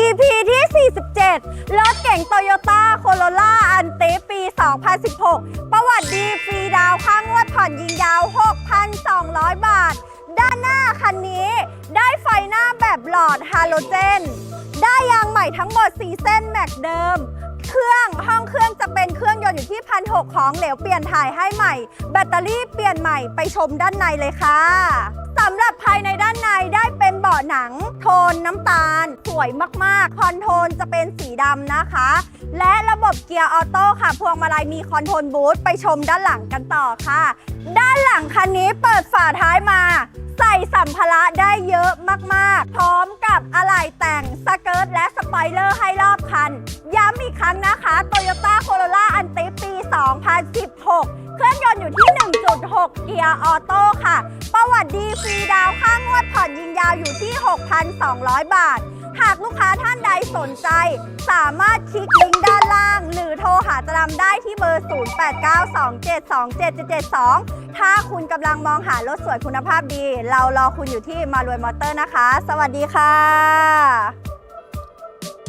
EP ที่ 47 รถเก่งโตโยต้าโคโรล่าอันเตปี 2016 ประวัติดีฟรีดาวน์ค่างวดผ่อนยิงยาว 6,200 บาท ด้านหน้าคันนี้ได้ไฟหน้าแบบหลอดฮาโลเจน ได้ยางใหม่ทั้งหมด 4 เส้นแม็กเดิมเครื่องห้องเครื่องจะเป็นเครื่องยนต์อยู่ที่พันหของเหลวเปลี่ยนถ่ายให้ใหม่ แบตเตอรี่เปลี่ยนใหม่ไปชมด้านในเลยค่ะสำหรับภายในด้านในได้ วยมากๆ คอนโทรลจะเป็นสีดำนะคะ และระบบเกียร์ออโต้ค่ะ พวงมาลัยมีคอนโทรลบูทไปชมด้านหลังกันต่อค่ะ ด้านหลังคันนี้เปิดฝาท้ายมา ใส่สัมภาระได้เยอะมากๆ พร้อมกับอะไหล่แต่งสเกิร์ตและสปอยเลอร์ให้รอบคัน ย้ำอีกครั้งนะคะ Toyota Corolla a n t i ปี 2016เครื่องยนต์อยู่ที่ 1.6 เกียร์ออโต้ค่ะ ประวัติดีฟรีดาวค่างวดผ่อนยิงยาวอยู่ที่ 6,200 บาท หากลูกค้าท่านใดสนใจ สามารถคลิกลิงก์ด้านล่าง หรือโทรหาจะนำได้ที่เบอร์ 0892727772 ถ้าคุณกำลังมองหารถสวยคุณภาพดี เรารอคุณอยู่ที่มารวยมอเตอร์นะคะ สวัสดีค่ะ